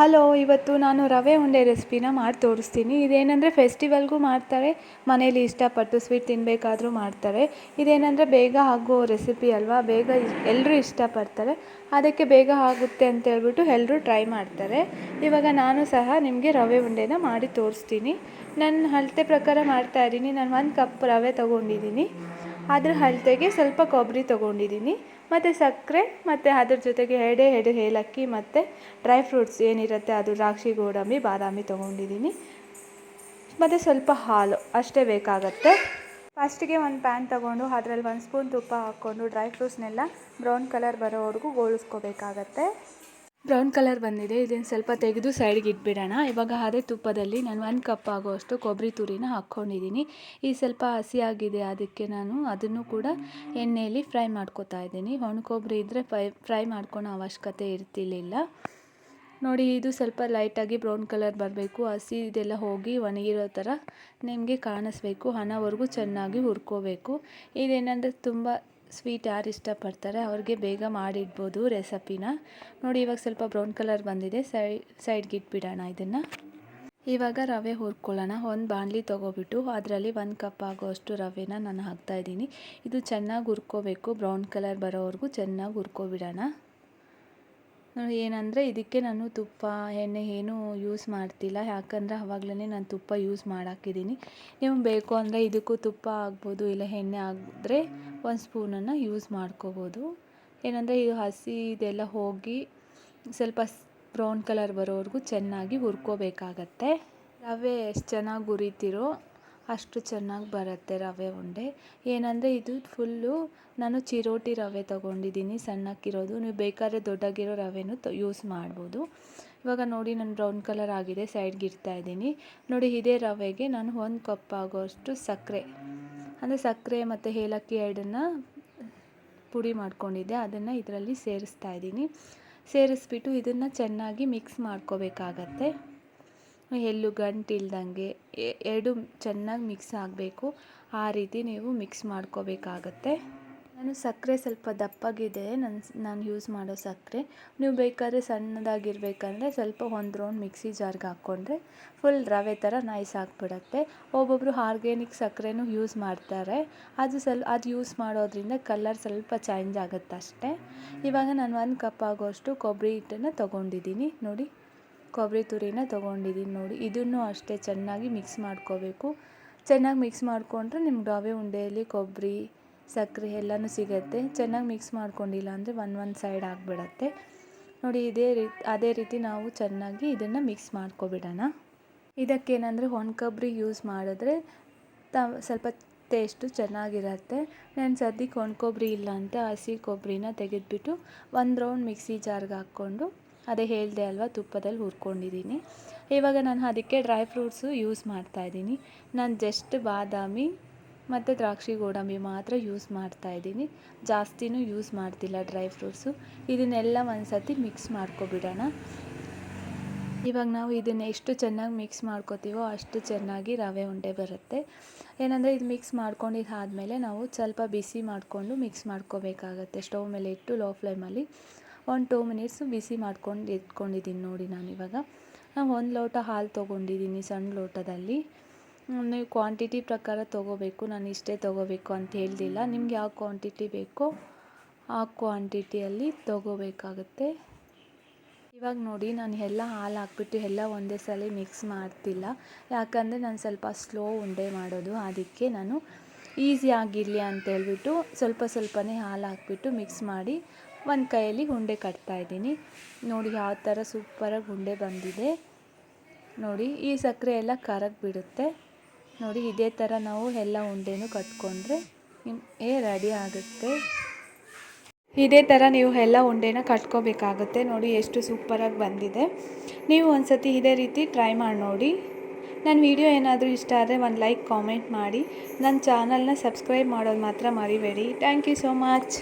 Hello, ಇವತ್ತು ನಾನು ರವೆ ಉಂಡೆ ರೆಸಿಪಿನ ಮಾಡಿ ತೋರಿಸ್ತೀನಿ. ಇದೇನೆಂದರೆ ಫೆಸ್ಟಿವಲ್ಗೂ ಮಾಡ್ತಾರೆ ಮನೇಲಿ ಇಷ್ಟಪಟ್ಟು ಸ್ವೀಟ್ ತಿನ್ನಬೇಕಾದ್ರೂ ಮಾಡ್ತಾರೆ. ಇದೇನಂದರೆ ಬೇಗ ಆಗೋ ರೆಸಿಪಿ ಅಲ್ವಾ? ಬೇಗ ಎಲ್ಲರೂ ಇಷ್ಟಪಡ್ತಾರೆ. ಅದಕ್ಕೆ ಬೇಗ ಆಗುತ್ತೆ ಅಂತ ಹೇಳ್ಬಿಟ್ಟು ಎಲ್ಲರೂ ಟ್ರೈ ಮಾಡ್ತಾರೆ. ಇವಾಗ ನಾನು ಸಹ ನಿಮಗೆ ರವೆ ಉಂಡೆನ ಮಾಡಿ ತೋರಿಸ್ತೀನಿ. ನನ್ನ ಅಳತೆ ಪ್ರಕಾರ ಮಾಡ್ತಾ ಇದ್ದೀನಿ. ನಾನು ಒಂದು ಕಪ್ ರವೆ ತೊಗೊಂಡಿದ್ದೀನಿ. ಅದ್ರ ಅಳತೆಗೆ ಸ್ವಲ್ಪ ಕೊಬ್ಬರಿ ತೊಗೊಂಡಿದ್ದೀನಿ. ಮತ್ತು ಸಕ್ಕರೆ, ಮತ್ತು ಅದ್ರ ಜೊತೆಗೆ ಎಡೆ ಎಡೆ, ಏಲಕ್ಕಿ, ಮತ್ತು ಡ್ರೈ ಫ್ರೂಟ್ಸ್ ಏನಿರುತ್ತೆ ಅದು ದ್ರಾಕ್ಷಿ, ಗೋಡಂಬಿ, ಬಾದಾಮಿ ತೊಗೊಂಡಿದ್ದೀನಿ. ಮತ್ತು ಸ್ವಲ್ಪ ಹಾಲು ಅಷ್ಟೇ ಬೇಕಾಗತ್ತೆ. ಫಸ್ಟಿಗೆ ಒಂದು ಪ್ಯಾನ್ ತೊಗೊಂಡು ಅದರಲ್ಲಿ ಒಂದು ಸ್ಪೂನ್ ತುಪ್ಪ ಹಾಕ್ಕೊಂಡು ಡ್ರೈ ಫ್ರೂಟ್ಸ್ನೆಲ್ಲ ಬ್ರೌನ್ ಕಲರ್ ಬರೋವರೆಗೂ ಗೋಳಿಸ್ಕೋಬೇಕಾಗತ್ತೆ. ಬ್ರೌನ್ ಕಲರ್ ಬಂದಿದೆ, ಇದನ್ನು ಸ್ವಲ್ಪ ತೆಗೆದು ಸೈಡ್ಗೆ ಇಟ್ಬಿಡೋಣ. ಇವಾಗ ಅದೇ ತುಪ್ಪದಲ್ಲಿ ನಾನು ಒಂದು ಕಪ್ ಆಗೋಷ್ಟು ಕೊಬ್ಬರಿ ತುರಿನ ಹಾಕ್ಕೊಂಡಿದ್ದೀನಿ ಈ ಸ್ವಲ್ಪ ಹಸಿಯಾಗಿದೆ, ಅದಕ್ಕೆ ನಾನು ಅದನ್ನು ಕೂಡ ಎಣ್ಣೆಯಲ್ಲಿ ಫ್ರೈ ಮಾಡ್ಕೋತಾ ಇದ್ದೀನಿ. ಒಣ ಕೊಬ್ಬರಿ ಇದ್ದರೆ ಫ್ರೈ ಫ್ರೈ ಮಾಡ್ಕೊಳೋ ಅವಶ್ಯಕತೆ ಇರ್ತಿರ್ಲಿಲ್ಲ. ನೋಡಿ, ಇದು ಸ್ವಲ್ಪ ಲೈಟಾಗಿ ಬ್ರೌನ್ ಕಲರ್ ಬರಬೇಕು. ಹಸಿ ಇದೆಲ್ಲ ಹೋಗಿ ಒಣಗಿರೋ ಥರ ನಿಮಗೆ ಕಾಣಿಸ್ಬೇಕು. ಹಣವರೆಗೂ ಚೆನ್ನಾಗಿ ಹುರ್ಕೋಬೇಕು. ಇದೇನಂದರೆ ತುಂಬ ಸ್ವೀಟ್ ಯಾರು ಇಷ್ಟಪಡ್ತಾರೆ ಅವ್ರಿಗೆ ಬೇಗ ಮಾಡಿಡ್ಬೋದು ರೆಸಪಿನ. ನೋಡಿ, ಇವಾಗ ಸ್ವಲ್ಪ ಬ್ರೌನ್ ಕಲರ್ ಬಂದಿದೆ. ಸೈ, ಸೈಡ್ಗೆ ಇಟ್ಬಿಡೋಣ ಇದನ್ನು. ಇವಾಗ ರವೆ ಹುರ್ಕೊಳ್ಳೋಣ. ಒಂದು ಬಾಣಲಿ ತೊಗೊಬಿಟ್ಟು ಅದರಲ್ಲಿ ಒಂದು ಕಪ್ ಆಗೋಷ್ಟು ರವೆನ ನಾನು ಹಾಕ್ತಾಯಿದ್ದೀನಿ ಇದು ಚೆನ್ನಾಗಿ ಹುರ್ಕೋಬೇಕು. ಬ್ರೌನ್ ಕಲರ್ ಬರೋವರೆಗೂ ಚೆನ್ನಾಗಿ ಹುರ್ಕೊಬಿಡೋಣ. ಏನಂದರೆ ಇದಕ್ಕೆ ನಾನು ತುಪ್ಪ, ಎಣ್ಣೆ ಏನೂ ಯೂಸ್ ಮಾಡ್ತಿಲ್ಲ. ಯಾಕಂದರೆ ಆವಾಗಲೇ ನಾನು ತುಪ್ಪ ಯೂಸ್ ಮಾಡಾಕಿದ್ದೀನಿ ನಿಮ್ಗೆ ಬೇಕು ಅಂದರೆ ಇದಕ್ಕೂ ತುಪ್ಪ ಆಗ್ಬೋದು, ಇಲ್ಲ ಎಣ್ಣೆ ಆದರೆ ಒಂದು ಸ್ಪೂನನ್ನು ಯೂಸ್ ಮಾಡ್ಕೋಬೋದು. ಏನಂದರೆ ಇದು ಹಸಿ ಇದೆಲ್ಲ ಹೋಗಿ ಸ್ವಲ್ಪ ಬ್ರೌನ್ ಕಲರ್ ಬರೋವರೆಗೂ ಚೆನ್ನಾಗಿ ಹುರ್ಕೋಬೇಕಾಗತ್ತೆ. ರವೆ ಎಷ್ಟು ಚೆನ್ನಾಗಿ ಹುರಿತಿರೋ ಅಷ್ಟು ಚೆನ್ನಾಗಿ ಬರುತ್ತೆ ರವೆ ಉಂಡೆ. ಏನಂದರೆ ಇದು ಫುಲ್ಲು ನಾನು ಚಿರೋಟಿ ರವೆ ತೊಗೊಂಡಿದ್ದೀನಿ, ಸಣ್ಣಕ್ಕಿರೋದು. ನೀವು ಬೇಕಾದ್ರೆ ದೊಡ್ಡಗಿರೋ ರವೆನೂ ಯೂಸ್ ಮಾಡ್ಬೋದು. ಇವಾಗ ನೋಡಿ ನಾನು ಬ್ರೌನ್ ಕಲರ್ ಆಗಿದೆ ಸೈಡ್ಗೆ ಇಡ್ತಾ ಇದ್ದೀನಿ. ನೋಡಿ ಇದೇ ರವೆಗೆ ನಾನು ಒಂದು ಕಪ್ ಆಗೋಷ್ಟು ಸಕ್ಕರೆ ಅಂದರೆ ಸಕ್ಕರೆ ಮತ್ತು ಏಲಕ್ಕಿ ಎರಡನ್ನು ಪುಡಿ ಮಾಡ್ಕೊಂಡಿದ್ದೆ, ಅದನ್ನು ಇದರಲ್ಲಿ ಸೇರಿಸ್ತಾ ಇದ್ದೀನಿ. ಸೇರಿಸ್ಬಿಟ್ಟು ಇದನ್ನು ಚೆನ್ನಾಗಿ ಮಿಕ್ಸ್ ಮಾಡ್ಕೋಬೇಕಾಗತ್ತೆ. ಎಲ್ಲೂ ಗಂಟಿಲ್ದಂಗೆ ಎರಡು ಚೆನ್ನಾಗಿ ಮಿಕ್ಸ್ ಆಗಬೇಕು. ಆ ರೀತಿ ನೀವು ಮಿಕ್ಸ್ ಮಾಡ್ಕೋಬೇಕಾಗತ್ತೆ. ನಾನು ಸಕ್ಕರೆ ಸ್ವಲ್ಪ ದಪ್ಪಗಿದೆ. ನನ್ನ ನಾನು ಯೂಸ್ ಮಾಡೋ ಸಕ್ಕರೆ. ನೀವು ಬೇಕಾದ್ರೆ ಸಣ್ಣದಾಗಿರ್ಬೇಕಂದ್ರೆ ಸ್ವಲ್ಪ ಒಂದು ರೌಂಡ್ ಮಿಕ್ಸಿ ಜಾರ್ಗೆ ಹಾಕ್ಕೊಂಡ್ರೆ ಫುಲ್ ರವೆ ಥರ ನೈಸ್ ಆಗಿಬಿಡತ್ತೆ. ಒಬ್ಬೊಬ್ಬರು ಆರ್ಗ್ಯಾನಿಕ್ ಸಕ್ಕರೆನೂ ಯೂಸ್ ಮಾಡ್ತಾರೆ. ಅದು ಸ್ವಲ್ಪ ಅದು ಯೂಸ್ ಮಾಡೋದ್ರಿಂದ ಕಲರ್ ಸ್ವಲ್ಪ ಚೇಂಜ್ ಆಗುತ್ತೆ ಅಷ್ಟೇ ಇವಾಗ ನಾನು ಒಂದು ಕಪ್ ಆಗೋಷ್ಟು ಕೊಬ್ಬರಿ ಹಿಟ್ಟನ್ನು ತೊಗೊಂಡಿದ್ದೀನಿ. ನೋಡಿ. ಕೊಬ್ಬರಿ ತುರಿನ ತೊಗೊಂಡಿದ್ದೀನಿ ನೋಡಿ. ಇದನ್ನು ಅಷ್ಟೇ ಚೆನ್ನಾಗಿ ಮಿಕ್ಸ್ ಮಾಡ್ಕೋಬೇಕು. ಚೆನ್ನಾಗಿ ಮಿಕ್ಸ್ ಮಾಡಿಕೊಂಡ್ರೆ ನಿಮ್ಗೆ ರವೆ ಉಂಡೆಯಲ್ಲಿ ಕೊಬ್ಬರಿ, ಸಕ್ಕರೆ ಎಲ್ಲನೂ ಸಿಗುತ್ತೆ. ಚೆನ್ನಾಗಿ ಮಿಕ್ಸ್ ಮಾಡ್ಕೊಂಡಿಲ್ಲ ಅಂದರೆ ಒನ್ ಒನ್ ಸೈಡ್ ಆಗಿಬಿಡತ್ತೆ. ನೋಡಿ ಇದೇ ರೀತಿ, ಅದೇ ರೀತಿ ನಾವು ಚೆನ್ನಾಗಿ ಇದನ್ನು ಮಿಕ್ಸ್ ಮಾಡ್ಕೊಬಿಡೋಣ. ಇದಕ್ಕೇನಂದರೆ ಒಣ ಕೊಬ್ಬರಿ ಯೂಸ್ ಮಾಡಿದ್ರೆ ತ, ಸ್ವಲ್ಪ ಟೇಸ್ಟು ಚೆನ್ನಾಗಿರತ್ತೆ. ನಾನು ಸದ್ಯಕ್ಕೆ ಒಣ ಕೊಬ್ಬರಿ ಇಲ್ಲ ಅಂತ ಹಸಿ ಕೊಬ್ಬರಿನ ತೆಗೆದುಬಿಟ್ಟು ಒಂದು ರೌಂಡ್ ಮಿಕ್ಸಿ ಜಾರ್ಗೆ ಹಾಕ್ಕೊಂಡು ಅದೇ ಹೇಳಿದೆ ಅಲ್ವಾ, ತುಪ್ಪದಲ್ಲಿ ಹುರ್ಕೊಂಡಿದ್ದೀನಿ. ಇವಾಗ ನಾನು ಅದಕ್ಕೆ ಡ್ರೈ ಫ್ರೂಟ್ಸು ಯೂಸ್ ಮಾಡ್ತಾ ಇದ್ದೀನಿ. ನಾನು ಜಸ್ಟ್ ಬಾದಾಮಿ ಮತ್ತು ದ್ರಾಕ್ಷಿ ಗೋಡಂಬಿ ಮಾತ್ರ ಯೂಸ್ ಮಾಡ್ತಾ ಇದ್ದೀನಿ. ಜಾಸ್ತಿನೂ ಯೂಸ್ ಮಾಡ್ತಿಲ್ಲ ಡ್ರೈ ಫ್ರೂಟ್ಸು. ಇದನ್ನೆಲ್ಲ ಒಂದು ಸತಿ ಮಿಕ್ಸ್ ಮಾಡ್ಕೊಬಿಡೋಣ. ಇವಾಗ ನಾವು ಇದನ್ನು ಎಷ್ಟು ಚೆನ್ನಾಗಿ ಮಿಕ್ಸ್ ಮಾಡ್ಕೋತೀವೋ ಅಷ್ಟು ಚೆನ್ನಾಗಿ ರವೆ ಉಂಡೆ ಬರುತ್ತೆ. ಏನಂದರೆ ಇದು ಮಿಕ್ಸ್ ಮಾಡ್ಕೊಂಡಿದ್ದಾದಮೇಲೆ ನಾವು ಸ್ವಲ್ಪ ಬಿಸಿ ಮಾಡಿಕೊಂಡು ಮಿಕ್ಸ್ ಮಾಡ್ಕೋಬೇಕಾಗತ್ತೆ. ಸ್ಟವ್ ಮೇಲೆ ಇಟ್ಟು ಲೋ ಫ್ಲೇಮಲ್ಲಿ. ಒಂದು ಟೂ ಮಿನಿಟ್ಸು ಬಿಸಿ ಮಾಡ್ಕೊಂಡು ಎತ್ಕೊಂಡಿದ್ದೀನಿ ನೋಡಿ ನಾನಿವಾಗ ನಾನು ಒಂದು ಲೋಟ ಹಾಲು ತೊಗೊಂಡಿದ್ದೀನಿ ಸಣ್ಣ ಲೋಟದಲ್ಲಿ. ನೀವು ಕ್ವಾಂಟಿಟಿ ಪ್ರಕಾರ ತೊಗೋಬೇಕು, ನಾನು ಇಷ್ಟೇ ತೊಗೋಬೇಕು ಅಂತ ಹೇಳ್ದಿಲ್ಲ. ನಿಮ್ಗೆ ಯಾವ ಕ್ವಾಂಟಿಟಿ ಬೇಕೋ ಆ ಕ್ವಾಂಟಿಟಿಯಲ್ಲಿ ತೊಗೋಬೇಕಾಗುತ್ತೆ. ಇವಾಗ ನೋಡಿ, ನಾನು ಎಲ್ಲ ಹಾಲು ಹಾಕ್ಬಿಟ್ಟು ಎಲ್ಲ ಒಂದೇ ಸಲ ಮಿಕ್ಸ್ ಮಾಡ್ತಿಲ್ಲ. ಯಾಕಂದರೆ ನಾನು ಸ್ವಲ್ಪ ಸ್ಲೋ ಉಂಡೆ ಮಾಡೋದು, ಅದಕ್ಕೆ ನಾನು ಈಸಿ ಆಗಿರಲಿ ಅಂತ ಹೇಳ್ಬಿಟ್ಟು ಸ್ವಲ್ಪ ಸ್ವಲ್ಪನೇ ಹಾಲು ಹಾಕ್ಬಿಟ್ಟು ಮಿಕ್ಸ್ ಮಾಡಿ ಒಂದು ಕೈಯಲ್ಲಿ ಉಂಡೆ ಕಟ್ತಾಯಿದ್ದೀನಿ ನೋಡಿ ಯಾವ ಥರ ಸೂಪರಾಗಿ ಉಂಡೆ ಬಂದಿದೆ. ನೋಡಿ, ಈ ಸಕ್ಕರೆ ಎಲ್ಲ ಕರಗಿ ಬಿಡುತ್ತೆ. ನೋಡಿ, ಇದೇ ಥರ ನಾವು ಎಲ್ಲ ಉಂಡೆನೂ ಕಟ್ಕೊಂಡ್ರೆ ಏ ರೆಡಿ ಆಗುತ್ತೆ. ಇದೇ ಥರ ನೀವು ಎಲ್ಲ ಉಂಡೆನ ಕಟ್ಕೋಬೇಕಾಗುತ್ತೆ. ನೋಡಿ, ಎಷ್ಟು ಸೂಪರಾಗಿ ಬಂದಿದೆ. ನೀವು ಒಂದು ಸತಿ ಇದೇ ರೀತಿ ಟ್ರೈ ಮಾಡಿ ನೋಡಿ. ನನ್ನ ವಿಡಿಯೋ ಏನಾದರೂ ಇಷ್ಟ ಆದರೆ ಒಂದು ಲೈಕ್ ಕಾಮೆಂಟ್ ಮಾಡಿ. ನನ್ನ ಚಾನಲ್ನ ಸಬ್ಸ್ಕ್ರೈಬ್ ಮಾಡೋದು ಮಾತ್ರ ಮರಿಬೇಡಿ. Thank you so much